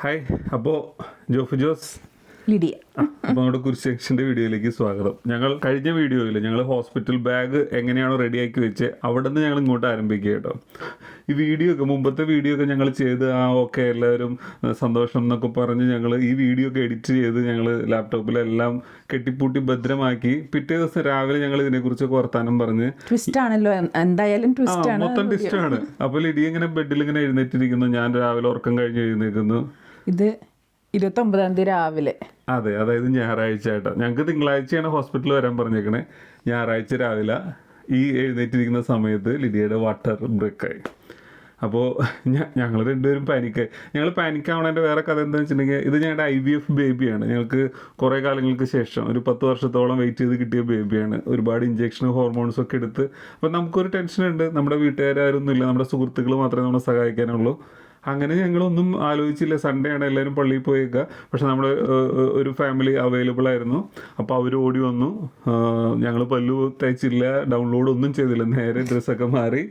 Hi അപ്പോൾ ജോഫ് Jose. Lydia. അപ്പോൾ നമ്മുടെ കുരിശേക്ഷന്റെ വീഡിയോയിലേക്ക് സ്വാഗതം. ഞങ്ങൾ കഴിഞ്ഞ വീഡിയോയിൽ ഞങ്ങൾ ഹോസ്പിറ്റൽ ബാഗ് എങ്ങനെയാണോ റെഡിയാക്കി വെച്ച് അവിടെ നിന്ന് ഞങ്ങൾ ഇങ്ങോട്ട് ആരംഭിക്കുക കേട്ടോ. ഈ വീഡിയോ ഒക്കെ മുമ്പത്തെ വീഡിയോ ഒക്കെ ഞങ്ങൾ ചെയ്ത് ആ ഓക്കെ എല്ലാവരും സന്തോഷം എന്നൊക്കെ പറഞ്ഞ് ഞങ്ങൾ ഈ വീഡിയോ ഒക്കെ എഡിറ്റ് ചെയ്ത് ഞങ്ങൾ ലാപ്ടോപ്പിലെല്ലാം കെട്ടിപ്പൂട്ടി ഭദ്രമാക്കി പിറ്റേ ദിവസം രാവിലെ ഞങ്ങൾ ഇതിനെക്കുറിച്ചൊക്കെ വർത്താനം പറഞ്ഞ് ട്വിസ്റ്റ് ആണല്ലോ. എന്തായാലും ട്വിസ്റ്റ് ആണ് മൊത്തം ഡിസ്റ്റാണ് അപ്പോൾ ലിഡി ഇങ്ങനെ ബെഡിൽ ഇങ്ങനെ എഴുന്നേറ്റിരിക്കുന്നു. ഞാൻ രാവിലെ ഉറക്കം കഴിഞ്ഞ് എഴുന്നേൽക്കുന്നു ഇത് ഇരുപത്തി ഒമ്പതാം തീയതി രാവിലെ. അതെ അതായത് ഞായറാഴ്ച ആയിട്ടോ. ഞങ്ങൾക്ക് തിങ്കളാഴ്ചയാണ് ഹോസ്പിറ്റലിൽ വരാൻ പറഞ്ഞേക്കണേ. ഞായറാഴ്ച രാവിലെ ഈ എഴുന്നേറ്റിരിക്കുന്ന സമയത്ത് ലിഡിയയുടെ വാട്ടർ ബ്രേക്കായി. അപ്പോൾ ഞങ്ങൾ രണ്ടുപേരും പാനിക്കായി ഞങ്ങൾ പാനിക് ആവണതിന്റെ വേറെ കഥ എന്താണെന്ന് വെച്ചിട്ടുണ്ടെങ്കിൽ ഇത് ഞങ്ങളുടെ ഐ വി എഫ് ബേബിയാണ്. ഞങ്ങൾക്ക് കുറേ കാലങ്ങൾക്ക് ശേഷം ഒരു പത്ത് വർഷത്തോളം വെയിറ്റ് ചെയ്ത് കിട്ടിയ ബേബിയാണ്. ഒരുപാട് ഇഞ്ചെക്ഷനും ഹോർമോൺസും ഒക്കെ എടുത്ത്. അപ്പോൾ നമുക്കൊരു ടെൻഷനുണ്ട് നമ്മുടെ വീട്ടുകാരും ഇല്ല നമ്മുടെ സുഹൃത്തുക്കൾ മാത്രമേ നമ്മളെ സഹായിക്കാനുള്ളൂ. അങ്ങനെ ഞങ്ങളൊന്നും ആലോചിച്ചില്ല. സൺഡേ ആണ് എല്ലാവരും പള്ളിയിൽ പോയേക്കുക. പക്ഷെ നമ്മുടെ ഒരു ഫാമിലി അവൈലബിൾ ആയിരുന്നു. അപ്പോൾ അവർ ഓടി വന്നു. ഞങ്ങൾ പല്ലു തയ്ച്ചില്ല ഡൗൺലോഡ് ഒന്നും ചെയ്തില്ല. നേരെ ഡ്രസ്സൊക്കെ മാറി.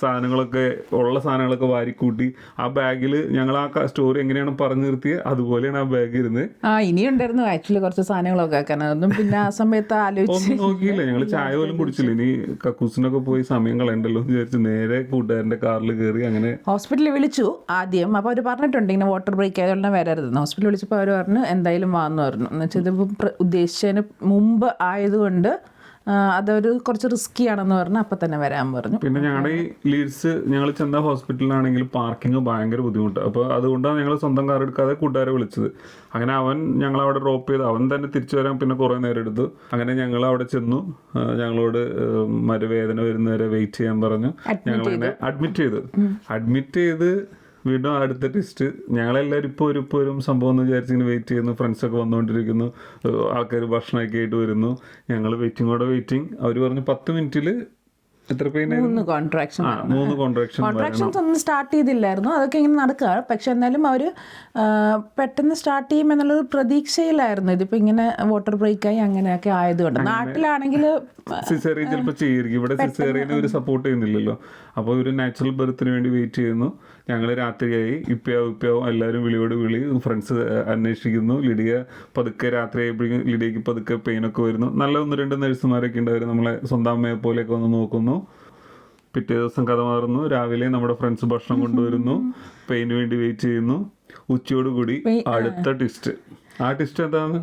സാധനങ്ങളൊക്കെ ഉള്ള സാധനങ്ങളൊക്കെ വാരിക്കൂട്ടി. ആ ബാഗിൽ ഞങ്ങൾ ആ സ്റ്റോറി എങ്ങനെയാണ് പറഞ്ഞു നിർത്തിയത് അതുപോലെയാണ് ആ ബാഗ് ഇരുന്ന് ആ ഇനിയുണ്ടായിരുന്നു ആക്ച്വലി കുറച്ച് സാധനങ്ങളൊക്കെ കാരണം ഒന്നും പിന്നെ ആ സമയത്ത് ആലോചിച്ച് നോക്കിയില്ല. ഞങ്ങൾ ചായ പോലും കുടിച്ചില്ല. ഇനി കക്കൂസിനൊക്കെ പോയി സമയം കളയണ്ടല്ലോ എന്ന് വിചാരിച്ച് നേരെ കൂട്ടുകാരന്റെ കാറിൽ കയറി അങ്ങനെ ഹോസ്പിറ്റലിൽ വിളിച്ചു. ആദ്യം അപ്പോൾ അവർ പറഞ്ഞിട്ടുണ്ട് ഇങ്ങനെ വാട്ടർ ബ്രേക്ക് ആയതുകൊണ്ട് വരരുതെന്ന് ഹോസ്പിറ്റലിൽ വിളിച്ചപ്പോൾ അവർ പറഞ്ഞു എന്തായാലും വാന്ന് പറഞ്ഞു. എന്ന് വെച്ചാൽ ഇതിപ്പോൾ ഉദ്ദേശിച്ചതിന് മുമ്പ് ആയതുകൊണ്ട് അതൊരു കുറച്ച് റിസ്ക്കി ആണെന്ന് പറഞ്ഞു അപ്പം തന്നെ വരാൻ പറഞ്ഞു. പിന്നെ ഞങ്ങളുടെ ഈ ലീഡ്സ് ഞങ്ങൾ ചെന്ന ഹോസ്പിറ്റലിലാണെങ്കിൽ പാർക്കിംഗ് ഭയങ്കര ബുദ്ധിമുട്ടാണ് അപ്പോൾ അതുകൊണ്ടാണ് ഞങ്ങൾ സ്വന്തം കാർ എടുക്കാതെ കൂട്ടുകാരെ വിളിച്ചത്. അങ്ങനെ അവൻ ഞങ്ങൾ അവിടെ ഡ്രോപ്പ് ചെയ്ത് അവൻ തന്നെ തിരിച്ചു വരാൻ പിന്നെ കുറേ നേരം എടുത്തു. അങ്ങനെ ഞങ്ങൾ അവിടെ ചെന്നു. ഞങ്ങളോട് മരവേദന മരുവേദന വരുന്നവരെ വെയിറ്റ് ചെയ്യാൻ പറഞ്ഞു. ഞങ്ങൾ അഡ്മിറ്റ് ചെയ്തു. അഡ്മിറ്റ് ചെയ്ത് വീണ്ടും അടുത്ത ടെസ്റ്റ് ഞങ്ങളെല്ലാവരും ഇപ്പോൾ ഒരു ഇപ്പോൾ ഒരു സംഭവം എന്ന് വിചാരിച്ചിങ്ങനെ വെയിറ്റ് ചെയ്യുന്നു. ഫ്രണ്ട്സൊക്കെ വന്നുകൊണ്ടിരിക്കുന്നു. ആൾക്കാർ ഭക്ഷണമൊക്കെ ആയിട്ട് വരുന്നു. ഞങ്ങൾ വെയിറ്റിംഗ് കൂടെ വെയിറ്റിംഗ് അവർ പറഞ്ഞു പത്ത് മിനിറ്റിൽ എത്ര മൂന്ന് കോൺട്രാക്ഷൻ മൂന്ന് കോൺട്രാക്ഷൻ കോൺട്രാക്ഷൻസ് ഒന്നും സ്റ്റാർട്ട് ചെയ്തില്ലായിരുന്നു. അതൊക്കെ ഇങ്ങനെ നടക്കുക. പക്ഷെ എന്നാലും അവർ പെട്ടെന്ന് സ്റ്റാർട്ട് ചെയ്യും എന്നുള്ളൊരു പ്രതീക്ഷയിലായിരുന്നു. ഇതിപ്പോൾ ഇങ്ങനെ വാട്ടർ ബ്രേക്കായി അങ്ങനെയൊക്കെ ആയതുകൊണ്ട് നാട്ടിലാണെങ്കിൽ സിസേറിയ ചിലപ്പോൾ ചെയ്യിരിക്കും ഇവിടെ സിസേറിയനെ ഒരു സപ്പോർട്ട് ചെയ്യുന്നില്ലല്ലോ. അപ്പോൾ ഒരു നാച്ചുറൽ ബർത്തിന് വേണ്ടി വെയിറ്റ് ചെയ്യുന്നു. ഞങ്ങൾ രാത്രിയായി. ഇപ്പയാവും ഇപ്പയാവും. എല്ലാവരും വിളിയോട് വിളി. ഫ്രണ്ട്സ് അന്വേഷിക്കുന്നു. ലിഡിയ പതുക്കെ രാത്രി ആയപ്പോഴേക്കും ലിഡിയക്ക് പതുക്കെ പെയിനൊക്കെ വരുന്നു. നല്ല ഒന്ന് രണ്ട് നഴ്സുമാരൊക്കെ ഉണ്ടായിരുന്നു. നമ്മളെ സ്വന്തം അമ്മയെ പോലെയൊക്കെ വന്ന് നോക്കുന്നു. പിറ്റേ ദിവസം കഥ മാറുന്നു. രാവിലെ നമ്മുടെ ഫ്രണ്ട്സ് ഭക്ഷണം കൊണ്ടുവരുന്നു. പെയിന് വേണ്ടി വെയിറ്റ് ചെയ്യുന്നു. ഉച്ചയോടുകൂടി അടുത്ത ടിസ്റ്റ് ആ ടിസ്റ്റ് എന്താണ്?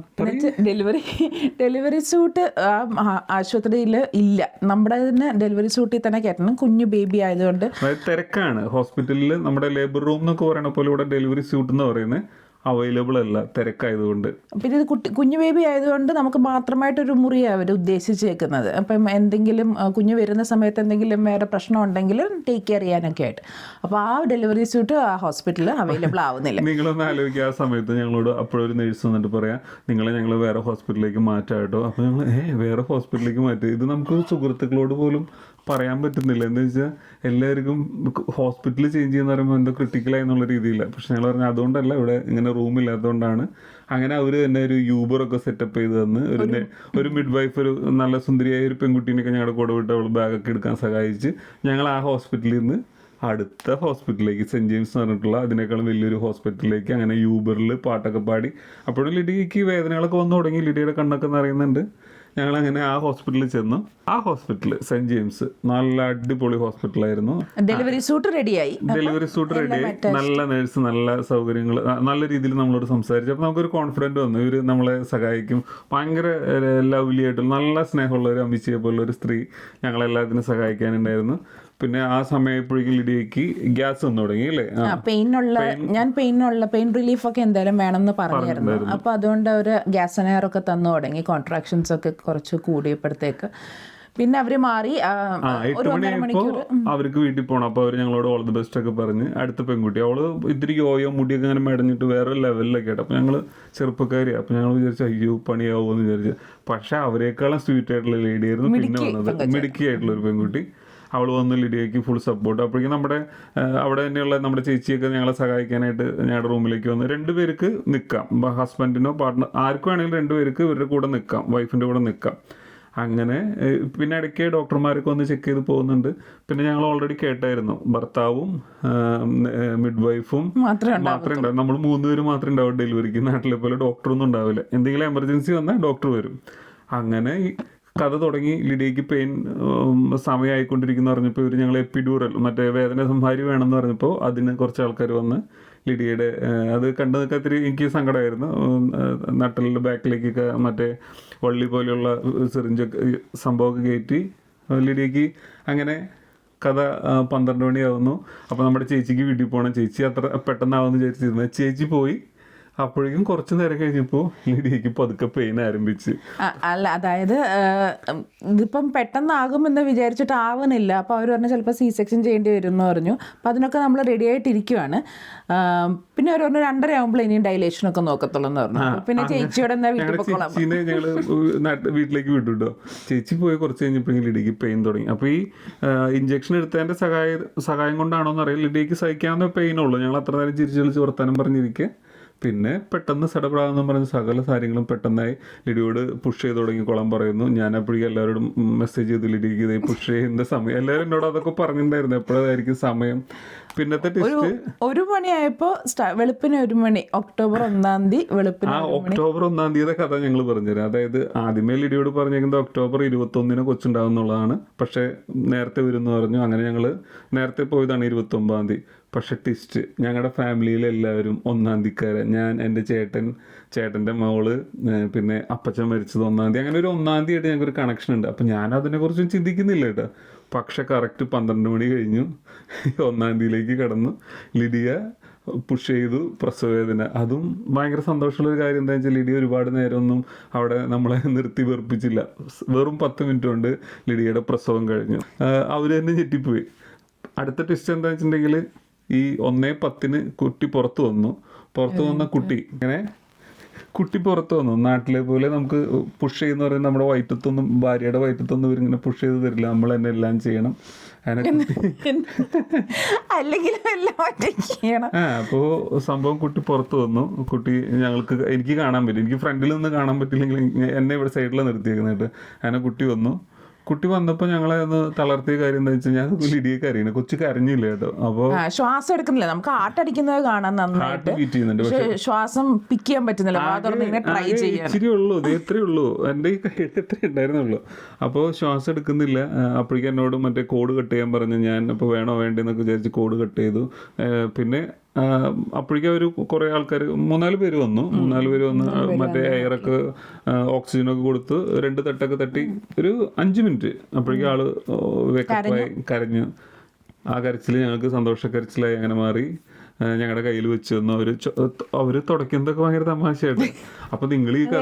ഡെലിവറി ഡെലിവറി സൂട്ട് ആശുപത്രിയിൽ ഇല്ല. നമ്മുടെ തന്നെ ഡെലിവറി സൂട്ടിൽ തന്നെ കയറ്റണം കുഞ്ഞു ബേബി ആയതുകൊണ്ട്. തിരക്കാണ്. ഹോസ്പിറ്റലിൽ നമ്മുടെ ലേബർ റൂം എന്നൊക്കെ പറയണ പോലെ ഇവിടെ ഡെലിവറി സ്യൂട്ട് എന്ന് പറയുന്നത് അവൈലബിൾ അല്ല തിരക്കായതുകൊണ്ട്. പിന്നെ ഇത് കുട്ടി കുഞ്ഞു ബേബി ആയതുകൊണ്ട് നമുക്ക് മാത്രമായിട്ടൊരു മുറിയാണ് അവർ ഉദ്ദേശിച്ചേക്കുന്നത്. അപ്പം എന്തെങ്കിലും കുഞ്ഞു വരുന്ന സമയത്ത് എന്തെങ്കിലും വേറെ പ്രശ്നം ഉണ്ടെങ്കിൽ ടേക്ക് കെയർ ചെയ്യാനൊക്കെ ആയിട്ട്. അപ്പോൾ ആ ഡെലിവറി സ്യൂട്ട് ആ ഹോസ്പിറ്റലിൽ അവൈലബിൾ ആവുന്നില്ല. നിങ്ങളൊന്ന് ആലോചിക്കുക ആ സമയത്ത് ഞങ്ങളോട് അപ്പോഴൊരു നേഴ്സ് വന്നിട്ട് പറയാം നിങ്ങളെ ഞങ്ങൾ വേറെ ഹോസ്പിറ്റലിലേക്ക് മാറ്റാം കേട്ടോ അപ്പോൾ ഞങ്ങൾ ഏ വേറെ ഹോസ്പിറ്റലിലേക്ക് മാറ്റി. ഇത് നമുക്ക് സുഹൃത്തുക്കളോട് പോലും പറയാൻ പറ്റുന്നില്ല. എന്ന് വെച്ചാൽ എല്ലാവർക്കും ഹോസ്പിറ്റൽ ചേഞ്ച് ചെയ്യുന്ന പറയുമ്പോൾ എന്തോ ക്രിട്ടിക്കലായി എന്നുള്ള രീതിയില്ല. പക്ഷെ ഞങ്ങൾ പറഞ്ഞു അതുകൊണ്ടല്ല ഇവിടെ ഇങ്ങനെ റൂം ഇല്ലാത്തതുകൊണ്ടാണ് അങ്ങനെ അവർ തന്നെ ഒരു യൂബറൊക്കെ സെറ്റപ്പ് ചെയ്ത് തന്ന്. ഒരു ഒരു മിഡ് വൈഫ് ഒരു നല്ല സുന്ദരിയായ ഒരു പെൺകുട്ടീനെയൊക്കെ ഞങ്ങളുടെ കൂടെ വിട്ട് അവൾ ബാഗൊക്കെ എടുക്കാൻ സഹായിച്ച് ഞങ്ങൾ ആ ഹോസ്പിറ്റലിൽ നിന്ന് അടുത്ത ഹോസ്പിറ്റലിലേക്ക് സെന്റ് ജെയിംസ് എന്ന് പറഞ്ഞിട്ടുള്ള അതിനേക്കാളും വലിയൊരു ഹോസ്പിറ്റലിലേക്ക് അങ്ങനെ യൂബറിൽ പാട്ടൊക്കെ പാടി. അപ്പോഴും ലിഡിക്ക് വേദനകളൊക്കെ വന്നു തുടങ്ങി. ലിഡിയുടെ കണ്ണൊക്കെ നിറയുന്നുണ്ട്. ഞങ്ങൾ അങ്ങനെ ആ ഹോസ്പിറ്റലിൽ ചെന്നു. ആ ഹോസ്പിറ്റൽ സെന്റ് ജെയിംസ് നല്ല അടിപൊളി ഹോസ്പിറ്റലായിരുന്നു ഡെലിവറി സൂട്ട് റെഡിയായി ഡെലിവറി സൂട്ട് റെഡി നല്ല നേഴ്സ് നല്ല സൗകര്യങ്ങൾ നല്ല രീതിയിൽ നമ്മളോട് സംസാരിച്ചു. അപ്പോൾ നമുക്കൊരു കോൺഫിഡന്റ് വന്നു. ഇവർ നമ്മളെ സഹായിക്കും. ഭയങ്കര ലവ്ലി ആയിട്ടുള്ള നല്ല സ്നേഹമുള്ള ഒരു അമിച്ചയെ പോലുള്ള ഒരു സ്ത്രീ ഞങ്ങളെല്ലാത്തിനും സഹായിക്കാനുണ്ടായിരുന്നു. പിന്നെ ആ സമയപ്പോഴേക്കും ലിഡിയക്ക് ഗ്യാസ് വന്നു തുടങ്ങി അല്ലേ? പെയിനുള്ള ഞാൻ പെയിനുള്ള പെയിൻ റിലീഫ് ഒക്കെ എന്തായാലും വേണമെന്ന് പറഞ്ഞായിരുന്നു. അപ്പൊ അതുകൊണ്ട് അവർ ഗ്യാസനയറൊക്കെ തന്നു തുടങ്ങി. കോൺട്രാക്ഷൻസ് ഒക്കെ കുറച്ച് കൂടിയപ്പോഴത്തേക്ക്. പിന്നെ അവർ മാറി ഒരു എട്ട് അവർക്ക് വീട്ടിൽ പോകണം അപ്പോൾ അവർ ഞങ്ങളോട് ഓൾ ദി ബെസ്റ്റ് ഒക്കെ പറഞ്ഞ് അടുത്ത പെൺകുട്ടി. അവൾ ഇത്തിരി യോയോ മുടിയൊക്കെ അങ്ങനെ മെടഞ്ഞിട്ട് വേറെ ലെവലിലൊക്കെ ആയിട്ട്. അപ്പോൾ ഞങ്ങൾ ചെറുപ്പക്കാരി അപ്പോൾ ഞങ്ങൾ വിചാരിച്ചു അയ്യോ പണിയാവുമോ എന്ന് വിചാരിച്ചു. പക്ഷെ അവരെക്കാളും സ്വീറ്റ് ആയിട്ടുള്ള ലേഡി ആയിരുന്നു പിന്നെ വന്നത്. മിടുക്കി ആയിട്ടുള്ള ഒരു പെൺകുട്ടി. അവൾ വന്ന് ലിഡിയയ്ക്ക് ഫുൾ സപ്പോർട്ട് അപ്പോഴേക്കും നമ്മുടെ അവിടെ തന്നെയുള്ള നമ്മുടെ ചേച്ചിയൊക്കെ ഞങ്ങളെ സഹായിക്കാനായിട്ട് ഞങ്ങളുടെ റൂമിലേക്ക് വന്ന് രണ്ട് പേർക്ക് നിൽക്കാം ഹസ്ബൻഡിനോ പാർട്ട്ണർ ആർക്കും ആണെങ്കിലും രണ്ട് പേർക്ക് ഇവരുടെ കൂടെ നിൽക്കാം വൈഫിന്റെ കൂടെ നിൽക്കാം അങ്ങനെ പിന്നെ ഇടയ്ക്ക് ഡോക്ടർമാരൊക്കെ ഒന്ന് ചെക്ക് ചെയ്ത് പോകുന്നുണ്ട്. പിന്നെ ഞങ്ങൾ ഓൾറെഡി കേട്ടായിരുന്നു. ഭർത്താവും മിഡ് വൈഫും മാത്രമേ ഉണ്ടാവൂ മാത്രമേ ഉണ്ടാവും നമ്മൾ മൂന്ന് പേര് മാത്രമേ ഉണ്ടാവും ഡെലിവറിക്ക് നാട്ടിലെ പോലെ ഡോക്ടറൊന്നും ഉണ്ടാവില്ല. എന്തെങ്കിലും എമർജൻസി വന്നാൽ ഡോക്ടർ വരും. അങ്ങനെ കഥ തുടങ്ങി ലിഡിയക്ക് പെയിൻ സമയമായിക്കൊണ്ടിരിക്കുന്ന പറഞ്ഞപ്പോൾ ഇവർ ഞങ്ങൾ എപ്പിഡ്യൂറൽ മറ്റേ വേദന സംഹാരി വേണമെന്ന് പറഞ്ഞപ്പോൾ അതിന് കുറച്ച് ആൾക്കാർ വന്ന് ലിഡിയയുടെ അത് കണ്ടു നിൽക്കാൻ ഇത്തിരി എനിക്ക് സങ്കടമായിരുന്നു. നട്ടലിൽ ബാക്കിലേക്കൊക്കെ മറ്റേ വള്ളി പോലെയുള്ള സിറിഞ്ചൊക്കെ സംഭവമൊക്കെ കയറ്റി ലിഡിയക്ക് അങ്ങനെ കഥ പന്ത്രണ്ട് മണിയാവുന്നു. അപ്പോൾ നമ്മുടെ ചേച്ചിക്ക് വീട്ടിൽ പോകണം ചേച്ചി അത്ര പെട്ടെന്നാവുമെന്ന് വിചാരിച്ചിരുന്നത് ചേച്ചി പോയി. അപ്പോഴേക്കും കുറച്ച് നേരം കഴിഞ്ഞപ്പോൾ ലിഡിയക്ക് പതുക്കെ പെയിൻ ആരംഭിച്ച്. അല്ല അതായത് ഇതിപ്പം പെട്ടെന്നാകുമെന്ന് വിചാരിച്ചിട്ട് ആവുന്നില്ല അപ്പോൾ അവർ പറഞ്ഞു ചിലപ്പോൾ സി സെക്ഷൻ ചെയ്യേണ്ടി വരും എന്ന് പറഞ്ഞു. അപ്പൊ അതിനൊക്കെ നമ്മൾ റെഡി ആയിട്ടിരിക്കുവാണ്. പിന്നെ അവർ പറഞ്ഞു രണ്ടര ആകുമ്പോൾ ഇനിയും ഡൈലേഷൻ ഒക്കെ നോക്കത്തുള്ളൂ എന്ന് പറഞ്ഞു. പിന്നെ ചേച്ചിയോട് എന്നാ വീട്ടിൽ വീട്ടിലേക്ക് വിട്ടുണ്ടോ ചേച്ചി പോയി കുറച്ച് കഴിഞ്ഞപ്പോഴെങ്കിലും ലിഡിക്ക് പെയിൻ തുടങ്ങി. അപ്പോൾ ഈ ഇഞ്ചക്ഷൻ എടുത്തതിന്റെ സഹായ സഹായം കൊണ്ടാണോ എന്ന് അറിയില്ല. ലിഡിക്ക് സഹിക്കാവുന്ന പെയിൻ ഉള്ളൂ. ഞങ്ങൾ അത്ര നേരം ചിരിച്ചു കളിച്ച് വർത്താനം പറഞ്ഞിരിക്കെ. പിന്നെ പെട്ടെന്ന് സടപടാന്ന് പറഞ്ഞ സകല കാര്യങ്ങളും പെട്ടെന്നായി ലിഡിയോട് പുഷ് ചെയ്ത് തുടങ്ങിക്കോളാൻ പറയുന്നു. ഞാൻ അപ്പോഴേക്കും എല്ലാവരോടും മെസ്സേജ് ചെയ്ത് ലിഡിക്ക് ഇതേ പുഷ് ചെയ്യുന്ന സമയം. എല്ലാവരും എന്നോട് അതൊക്കെ പറഞ്ഞിട്ടുണ്ടായിരുന്നു. എപ്പോഴായിരിക്കും സമയം? പിന്നത്തെ ഒരു ടെസ്റ്റ് ഒരു മണിയായപ്പോ വെളുപ്പിന് ഒരു മണി. ഒക്ടോബർ ഒന്നാം തീയതി വെളുപ്പിന് ആ ഒക്ടോബർ ഒന്നാം തീയതി കഥ ഞങ്ങൾ പറഞ്ഞുതരാം. അതായത് ആദ്യമേ ലിഡിയോട് പറഞ്ഞിരിക്കുന്നത് ഒക്ടോബർ ഇരുപത്തൊന്നിന് കൊച്ചുണ്ടാവും എന്നുള്ളതാണ് പക്ഷെ നേരത്തെ വരുമെന്ന് പറഞ്ഞു. അങ്ങനെ ഞങ്ങൾ നേരത്തെ പോയതാണ് ഇരുപത്തൊമ്പതാം തീയതി. പക്ഷെ ഞങ്ങളുടെ ഫാമിലിയിൽ എല്ലാവരും ഒന്നാം തീക്കാരൻ ഞാൻ എന്റെ ചേട്ടൻ ചേട്ടന്റെ മോൾ പിന്നെ അപ്പച്ചൻ മരിച്ചത് ഒന്നാം തീയതി. അങ്ങനെ ഒരു ഒന്നാം തീയതി ആയിട്ട് ഞങ്ങൾക്കൊരു കണക്ഷൻ ഉണ്ട്. അപ്പം ഞാൻ അതിനെക്കുറിച്ചും ചിന്തിക്കുന്നില്ല കേട്ടോ. പക്ഷെ കറക്റ്റ് പന്ത്രണ്ട് മണി കഴിഞ്ഞു. ഒന്നാം തീയതിയിലേക്ക് കടന്നു. ലിഡിയ പുഷ് ചെയ്തു. പ്രസവവേദന. അതും ഭയങ്കര സന്തോഷമുള്ള ഒരു കാര്യം എന്താ വെച്ചാൽ ലിഡിയ ഒരുപാട് നേരമൊന്നും അവിടെ നമ്മളെ നിർത്തി വെറുപ്പിച്ചില്ല. വെറും പത്ത് മിനിറ്റ് കൊണ്ട് ലിഡിയയുടെ പ്രസവം കഴിഞ്ഞു. അവർ തന്നെ ഞെട്ടിപ്പോയി. അടുത്ത ട്വിസ്റ്റ് എന്താ വെച്ചിട്ടുണ്ടെങ്കിൽ ഈ ഒന്നേ പത്തിന് കുട്ടി പുറത്തു വന്നു. പുറത്തു വന്ന കുട്ടി ഇങ്ങനെ കുട്ടി പുറത്തു വന്നു. നാട്ടിലെ പോലെ നമുക്ക് പുഷ് ചെയ്യുന്ന പറയുന്നത് നമ്മുടെ വയറ്റത്തൊന്നും ഭാര്യയുടെ വയറ്റത്തൊന്നും ഇവരിങ്ങനെ പുഷ് ചെയ്ത് തരില്ല. നമ്മൾ തന്നെ എല്ലാം ചെയ്യണം. അല്ലെങ്കിൽ അപ്പോൾ സംഭവം കുട്ടി പുറത്തു വന്നു. കുട്ടി ഞങ്ങൾക്ക് എനിക്ക് കാണാൻ പറ്റും. എനിക്ക് ഫ്രണ്ടിൽ നിന്ന് കാണാൻ പറ്റില്ലെങ്കിൽ എന്നെ ഇവിടെ സൈഡിൽ നിർത്തിയേക്കുന്നിട്ട് അങ്ങനെ കുട്ടി വന്നു. കുട്ടി വന്നപ്പോൾ ഞങ്ങളെ ഒന്ന് തളർത്തിയ കാര്യം എന്താ വെച്ചാൽ ഞാൻ ലിഡിയെ കൊച്ചു കരഞ്ഞില്ല കേട്ടോ. അപ്പോൾ ശ്വാസം എടുക്കുന്നില്ല. നമുക്ക് ആട്ടടിക്കുന്നത് കാണാൻ നന്നായിട്ട്. ശ്വാസം പിക്ക് ചെയ്യാൻ പറ്റുന്നില്ല. ട്രൈ ചെയ്യാൻ ഇച്ചിരി ഉള്ളൂ. ഇത് എത്രയേ ഉള്ളൂ. എന്റെ ഈ കയ്യിൽ എത്ര ഉണ്ടായിരുന്നുള്ളൂ. അപ്പോൾ ശ്വാസം എടുക്കുന്നില്ല. അപ്പോഴേക്കും എന്നോട് മറ്റേ കോഡ് കട്ട് ചെയ്യാൻ പറഞ്ഞു ഞാൻ അപ്പോൾ വേണോ വേണ്ടെന്നൊക്കെ വിചാരിച്ച് കോഡ് കട്ട് ചെയ്തു. പിന്നെ അപ്പോഴേക്കും അവർ കുറേ ആൾക്കാർ മൂന്നാൽ പേര് വന്നു. മൂന്നാൽ പേര് വന്ന് മറ്റേ എയറൊക്കെ ഓക്സിജനൊക്കെ കൊടുത്ത് രണ്ട് തട്ടൊക്കെ തട്ടി ഒരു അഞ്ച് മിനിറ്റ് അപ്പോഴേക്കും ആൾ വേക്കപ്പായി കരഞ്ഞു. ആ കരച്ചിൽ ഞങ്ങൾക്ക് സന്തോഷ കരച്ചിലായി അങ്ങനെ മാറി. ഞങ്ങളുടെ കയ്യിൽ വെച്ച് തന്നു അവർ അവർ തുടക്കുന്നതൊക്കെ ഭയങ്കര തമാശയായിട്ട്. അപ്പൊ നിങ്ങൾ ഈ കഥ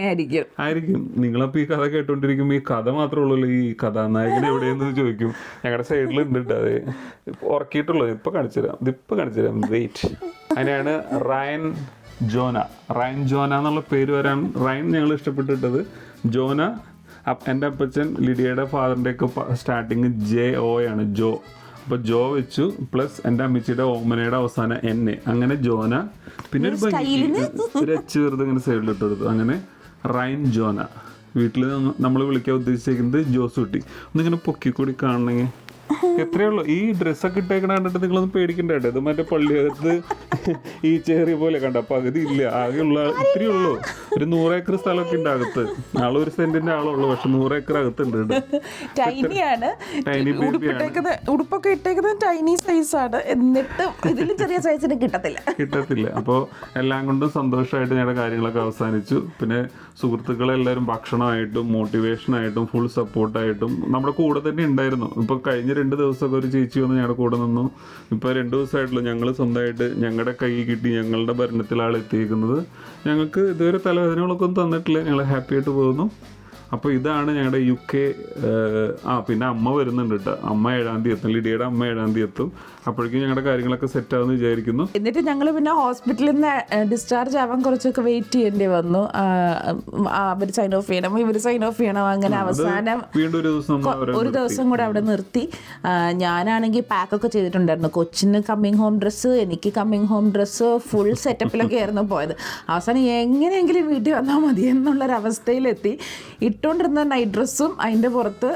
ആയിരിക്കും. ആയിരിക്കും. നിങ്ങളപ്പോ ഈ കഥ കേട്ടോണ്ടിരിക്കുമ്പോ ഈ കഥ മാത്രമേ ഉള്ളൂ ഈ കഥാനായകൻ എവിടെയെന്ന് ചോദിക്കും. ഞങ്ങളുടെ സൈഡിൽ ഉണ്ട് അതെ ഉറക്കിയിട്ടുള്ളത് ഇപ്പൊ കാണിച്ചുതരാം ഇതിപ്പോ കാണിച്ചുതരാം വെയിറ്റ് അതിനാണ് റയൻ ജോന റയൻ ജോന എന്നുള്ള പേര് വരാൻ റയൻ ഞങ്ങൾ ഇഷ്ടപ്പെട്ടിട്ടത്. ജോന എന്റെ അപ്പച്ചൻ ലിഡിയയുടെ ഫാദറിന്റെ ഒക്കെ സ്റ്റാർട്ടിങ് ജെ ഒ ആണ്. ജോ അപ്പൊ ജോ വെച്ചു പ്ലസ് എന്റെ അമ്മച്ചിയുടെ ഓമനയുടെ അവസാനം എൻ എ അങ്ങനെ ജോന പിന്നെ ഒരു എച്ച് വെറുതെ ഇങ്ങനെ സൈഡിൽ ഇട്ട് കൊടുത്തു അങ്ങനെ റൈൻ ജോന. വീട്ടിൽ നമ്മൾ വിളിക്കാൻ ഉദ്ദേശിച്ചിരിക്കുന്നത് ജോസ് കുട്ടി ഒന്നിങ്ങനെ പൊക്കിക്കൂടി കാണണമെങ്കിൽ എത്രയേ ഉള്ളൂ. ഈ ഡ്രസ്സൊക്കെ ഇട്ടേക്കണ കണ്ടിട്ട് നിങ്ങളൊന്നും പേടിക്കണ്ട കേട്ടോ. ഇത് മറ്റേ പള്ളിയകത്ത് ഈ ചേറിയ പോലെ കണ്ട? പകുതി ഇല്ല. ആകെയുള്ള ഇത്രയേ ഉള്ളൂ. ഒരു നൂറേക്കർ സ്ഥലമൊക്കെ ഉണ്ട് അകത്ത്. ഒരു സെന്റിന്റെ ആളുള്ളൂ. പക്ഷെ നൂറേക്കർ അകത്തുണ്ട് അകത്ത് ടൈനിയാണ് ഉടുപ്പിട്ടേക്കുന്നത് ഉടുപ്പൊക്കെ ഇട്ടേക്കുന്നത് ടൈനി സൈസ് ആണ്. എന്നിട്ട് ഇതിലും ചെറിയ സൈസിന് കിട്ടത്തില്ല. കിട്ടത്തില്ല. അപ്പോൾ എല്ലാം കൊണ്ടും സന്തോഷമായിട്ട് ഞങ്ങളുടെ കാര്യങ്ങളൊക്കെ അവസാനിച്ചു. പിന്നെ സുഹൃത്തുക്കളെ എല്ലാവരും ഭക്ഷണമായിട്ടും മോട്ടിവേഷനായിട്ടും ഫുൾ സപ്പോർട്ടായിട്ടും നമ്മുടെ കൂടെ തന്നെ ഉണ്ടായിരുന്നു. ഇപ്പൊ കഴിഞ്ഞ രണ്ട് ദിവസമൊക്കെ ഒരു ചേച്ചി വന്ന് ഞങ്ങളുടെ കൂടെ നിന്നു. ഇപ്പോൾ രണ്ട് ദിവസമായിട്ടുള്ളൂ ഞങ്ങൾ സ്വന്തമായിട്ട് ഞങ്ങളുടെ കൈ കിട്ടി ഞങ്ങളുടെ ഭരണത്തിലാളെത്തിയിരിക്കുന്നത് ഞങ്ങൾക്ക് ഇതുവരെ തലവേദനകളൊക്കെ ഒന്നും തന്നിട്ടില്ല. ഞങ്ങൾ ഹാപ്പി ആയിട്ട് പോകുന്നു. അപ്പോൾ ഇതാണ് ഞങ്ങളുടെ യു കെ ആ പിന്നെ അമ്മ വരുന്നുണ്ട് കേട്ടോ അമ്മ ഏഴാം തീയതി എത്തും. ലിഡിയുടെ അമ്മ ഏഴാം തീയതി എത്തും. അപ്പോഴേക്കും ഞങ്ങളുടെ കാര്യങ്ങളൊക്കെ സെറ്റ് ആവുമെന്ന് വിചാരിക്കുന്നു. എന്നിട്ട് ഞങ്ങൾ പിന്നെ ഹോസ്പിറ്റലിൽ നിന്ന് ഡിസ്ചാർജ് ആവാൻ കുറച്ചൊക്കെ വെയിറ്റ് ചെയ്യേണ്ടി വന്നു. അവർ സൈൻ ഓഫ് ചെയ്യണം. ഇവർ സൈൻ ഓഫ് ചെയ്യണം. അങ്ങനെ അവസാനം വീണ്ടും ഒരു ദിവസം ഒരു ദിവസം കൂടെ അവിടെ നിർത്തി. ഞാനാണെങ്കിൽ പാക്കൊക്കെ ചെയ്തിട്ടുണ്ടായിരുന്നു. കൊച്ചിന് കമ്മിങ് ഹോം ഡ്രസ്സ് എനിക്ക് കമ്മിങ് ഹോം ഡ്രസ്സ് ഫുൾ സെറ്റപ്പിലൊക്കെ ആയിരുന്നു പോയത്. അവസാനം എങ്ങനെയെങ്കിലും വീട്ടിൽ വന്നാൽ മതി എന്നുള്ളൊരവസ്ഥയിലെത്തി ഇട്ട ഇട്ടുകൊണ്ടിരുന്ന നൈറ്റ് ഡ്രസ്സും അതിന്റെ പുറത്ത്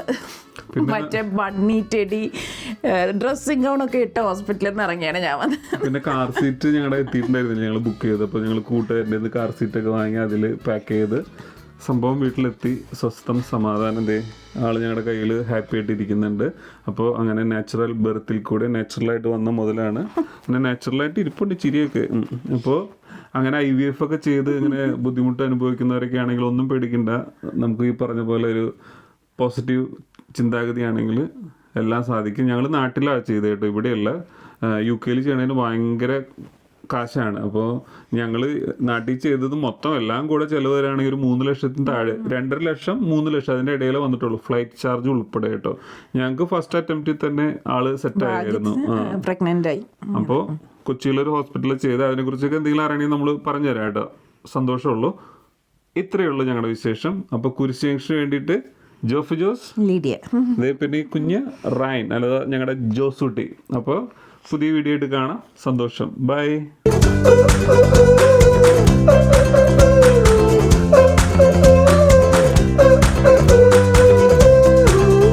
മറ്റേ ബണ്ണി ടെടി ഡ്രസ്സിങ് ഗൗണൊക്കെ ഇട്ട് ഹോസ്പിറ്റലിൽ നിന്ന് ഇറങ്ങിയാണ് ഞാൻ വന്നത്. പിന്നെ കാർ സീറ്റ് ഞങ്ങളുടെ എത്തിയിട്ടുണ്ടായിരുന്നില്ല. ഞങ്ങൾ ബുക്ക് ചെയ്തപ്പോൾ ഞങ്ങൾ കൂട്ടുകാരന്റെ കാർ സീറ്റൊക്കെ വാങ്ങി അതിൽ പാക്ക് ചെയ്ത് സംഭവം വീട്ടിലെത്തി. സ്വസ്ഥം സമാധാനം ദേ ആൾ ഞങ്ങളുടെ കയ്യിൽ ഹാപ്പി ആയിട്ട് ഇരിക്കുന്നുണ്ട്. അപ്പോൾ അങ്ങനെ നാച്ചുറൽ ബർത്തിൽ കൂടെ നാച്ചുറലായിട്ട് വന്ന മുതലാണ്. അങ്ങനെ നാച്ചുറലായിട്ട് ഇരിപ്പുണ്ട് ചിരിയൊക്കെ. അപ്പോൾ അങ്ങനെ ഐ വി എഫ് ഒക്കെ ചെയ്ത് ഇങ്ങനെ ബുദ്ധിമുട്ട് അനുഭവിക്കുന്നവരൊക്കെ ആണെങ്കിൽ ഒന്നും പേടിക്കണ്ട. നമുക്ക് ഈ പറഞ്ഞ പോലെ ഒരു പോസിറ്റീവ് ചിന്താഗതിയാണെങ്കിൽ എല്ലാം സാധിക്കും. ഞങ്ങൾ നാട്ടിലാണ് ചെയ്തത് കേട്ടോ. ഇവിടെയുള്ള യു കെയിൽ ചെയ്യണതിന് ഭയങ്കര കാശാണ്. അപ്പോൾ ഞങ്ങൾ നാട്ടിൽ ചെയ്തത് മൊത്തം എല്ലാം കൂടെ ചിലവ് വരാണെങ്കിൽ ഒരു മൂന്ന് ലക്ഷത്തിന് താഴെ രണ്ടര ലക്ഷം മൂന്ന് ലക്ഷം അതിന്റെ ഇടയിലേ വന്നിട്ടുള്ളൂ. ഫ്ലൈറ്റ് ചാർജ് ഉൾപ്പെടെ കേട്ടോ. ഞങ്ങൾക്ക് ഫസ്റ്റ് അറ്റംപ്റ്റിൽ തന്നെ ആൾ സെറ്റ് ആയിരുന്നു. പ്രഗ്നന്റ് ആയി. അപ്പോൾ കൊച്ചിയിലൊരു ഹോസ്പിറ്റലിൽ ചെയ്ത് അതിനെക്കുറിച്ചൊക്കെ എന്തെങ്കിലും അറിയണമെങ്കിൽ നമ്മൾ പറഞ്ഞുതരാം കേട്ടോ സന്തോഷമുള്ളൂ. ഇത്രയേ ഉള്ളൂ ഞങ്ങളുടെ വിശേഷം. അപ്പോൾ കുരിശ് ജംഗ്ഷന് വേണ്ടിയിട്ട് ജോഫ് ജോസ് ലീഡിയ. പിന്നെ കുഞ്ഞ് റൈൻ അല്ലാതെ ഞങ്ങളുടെ ജോസുട്ടി. അപ്പോൾ പുതിയ വീഡിയോ ആയിട്ട് കാണാം. സന്തോഷം. ബൈ.